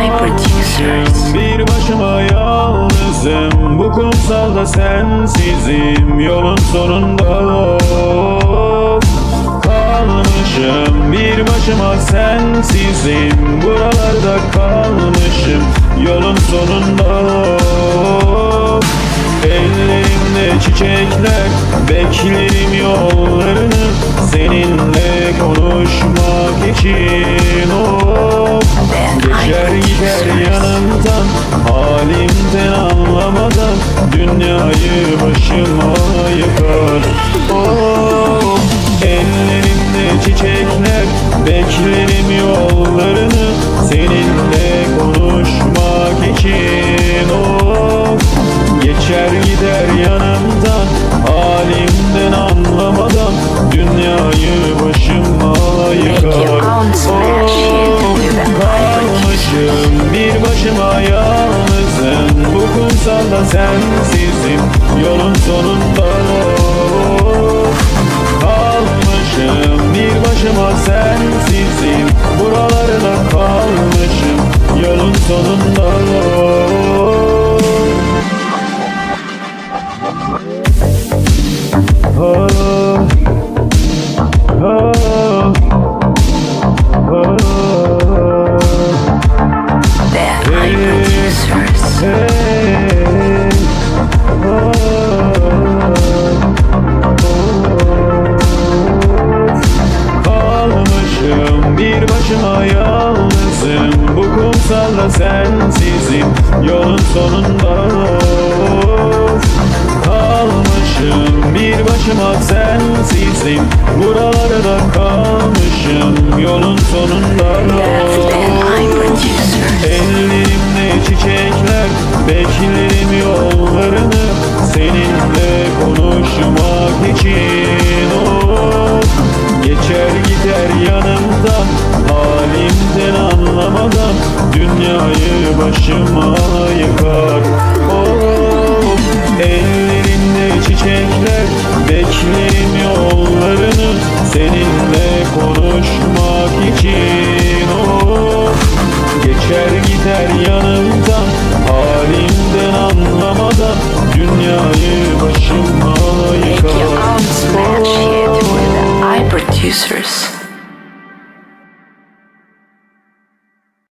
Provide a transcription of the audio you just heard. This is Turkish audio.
My producers. Bir başıma yalnızım Bu kumsalda sensizim. Yolun sonunda Kalmışım. Bir başıma sensizim Buralarda kalmışım. Yolun sonunda Ellerimde çiçekler Beklerim yollarını. Seninle konuşmak için oh. Anlamadan Dünyayı başıma yıkar. Oh, Ellerimde çiçekler Beklerim yollarını Seninle konuşmak için. Oh, Geçer gider yanımdan sensizim Yolun sonunda Bu kumsalda sensizim Yolun sonunda. Kalmışım bir başıma sensizim Buralarda kalmışım Yolun sonunda. Ellerimde çiçekler Beklerim yollarını Seninle konuşmak için of Geçer gider yanımdan anlamadan Dünyayı başıma yıkar. Of Ellerinde çiçekler Beklerim yollarını Seninle konuşmak için. Of Geçer gider yanımdan Halimden anlamadan Dünyayı başıma yıkar. High producers.